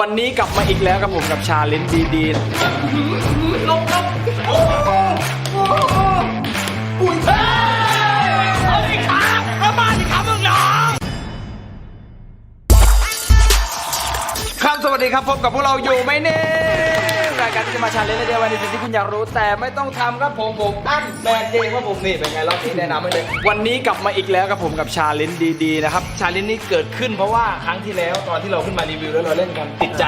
วันนี้กลับมาอีกแล้วกับผมกับชาเลนจ์ดีๆลบลบโอ้โหอุ้ยเฮ้ยเอาดิครับเอามาดิครับมึงน้องครับสวัสดีครับพบกับพวกเราอยู่ไหมเนี่ย รายการที่จะมาชาเลนจ์ในเดียววันนี้สิ่งที่คุณอยากรู้ แต่ไม่ต้องทำครับผมผมอั้นแบกเองว่าผมนี่เป็นไงรอบนี้แนะนำให้เลยวันนี้กลับมาอีกแล้วกับผมกับชาเลนจ์ดีๆนะครับชาเลนจ์นี้เกิดขึ้นเพราะว่าครั้งที่แล้วตอนที่เราขึ้นมารีวิวแล้วเราเล่นกันติดใจ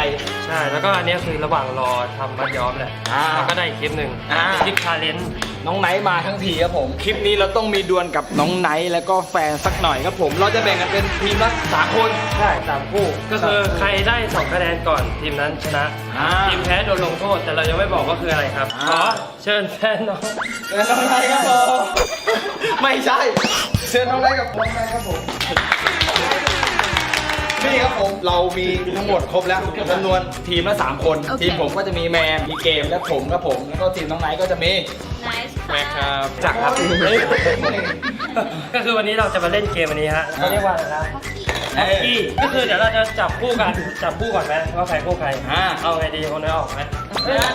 ใช่ แล้วก็อันเนี้ยคือระหว่างรอทำมัดย้อมแหละอ่า แล้วก็ได้อีกคลิปหนึ่งอ่า คลิปชาเลนจ์ น้องไนท์มาทั้งทีครับผม คลิปนี้เราต้องมีดวลกับน้องไนท์แล้วก็แฟนสักหน่อยครับผม เราจะแบ่งกันเป็นทีมละสามคน ใช่สามคู่ก็คือใครได้สองคะแนนก่อนทีมนั้นชนะ อ่าทีมแพ้โดนลงโทษ แต่เรายังไม่บอกว่าคืออะไรครับอ่าขอเชิญแฟนน้องเชิญน้องไนท์ครับผม ไม่ใช่ เชิญน้องไนท์กับน้องไนท์ครับผม นี่ครับผม เรามีทั้งหมดครบแล้วจำนวนทีมละสามคน โอเค ทีมผมก็จะมีแมนมีเกมและผมครับผม แล้วก็ทีมน้องไนท์ก็จะมี Nice แม็กครับจักรครับก็คือวันนี้เราจะมาเล่นเกมอันนี้ฮะเขาเรียกว่าอะไรนะเอ้ยกี้ก็คือเดี๋ยวเราจะจับคู่กันจับคู่ก่อนไหมว่าใครคู่ใครอ่าเอาไงดีคนไหนออกไหม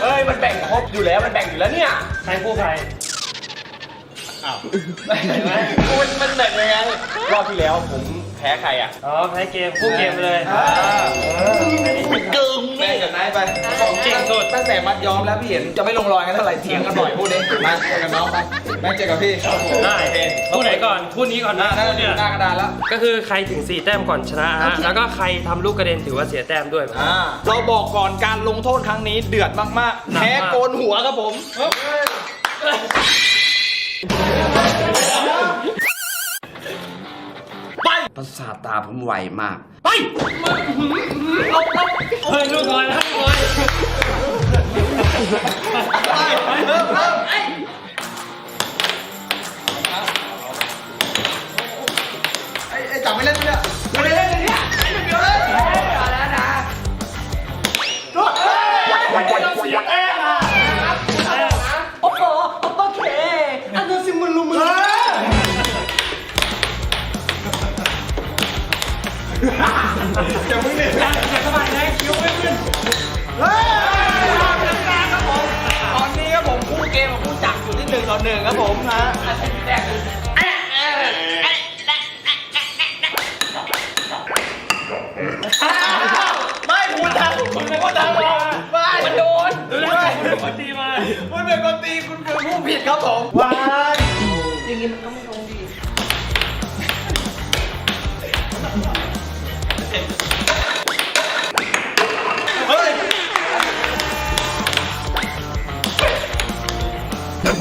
เอ้ยมันแบ่งครบอยู่แล้วมันแบ่งอยู่แล้วเนี่ยใครคู่ใครมันมันแบ่งยังไงรอบที่แล้วผมแพ้ใครอะอ๋อแพ้เกมคู่เกมไปเลยอ่าเอออันนี้เกิ ของเก่งสุดตั้งแต่มัดย้อมแล้วพี่เห็นจะไม่ลงรอยกันเท่าไหร่เถียงกันบ่อยพูดเองมาเจอกับน้องไปแม่เจอกับพี่ได้โอเคคู่ไหนก่อนคู่นี้ก่อนหน้านะหน้าจะเนี่อยู่ยหน้ากระดานแล้วก็คือใครถึง 4 แต้มก่อนชนะฮะโอเคแล้วก็ใครทำลูกกระเด็นถือว่าเสียแต้มด้วยอ่าเราบอกก่อนการลงโทษครั้งนี้เดือดมากหนัๆกมากแพ้โกนหัวครับผมประสาทตาผมไวมาก ไปเฮ้ยลูกก่อนนะลูกก่อนไอ้ อย่ามึงเนี่ยอย่าสบายนะคิ้วไม่ขึ้นเฮ้ยครับผม ตอนนี้ครับผมคู่เกมกับคู่จักรอยู่ที่หนึ่งต่อหนึ่งครับผมนะอันแรกคือไม่คุณทำคุณเป็นคนทำผมไม่มันโดนดูแลไม่คนตีมาคุณเป็นคนตีคุณเป็นผู้ผิดครับผมว้ายอย่างงี้มันก็ไม่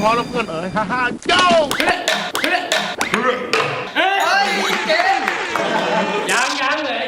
พอแล้วเพื่อนเอ๋ยฮ่าฮ่าเจ้า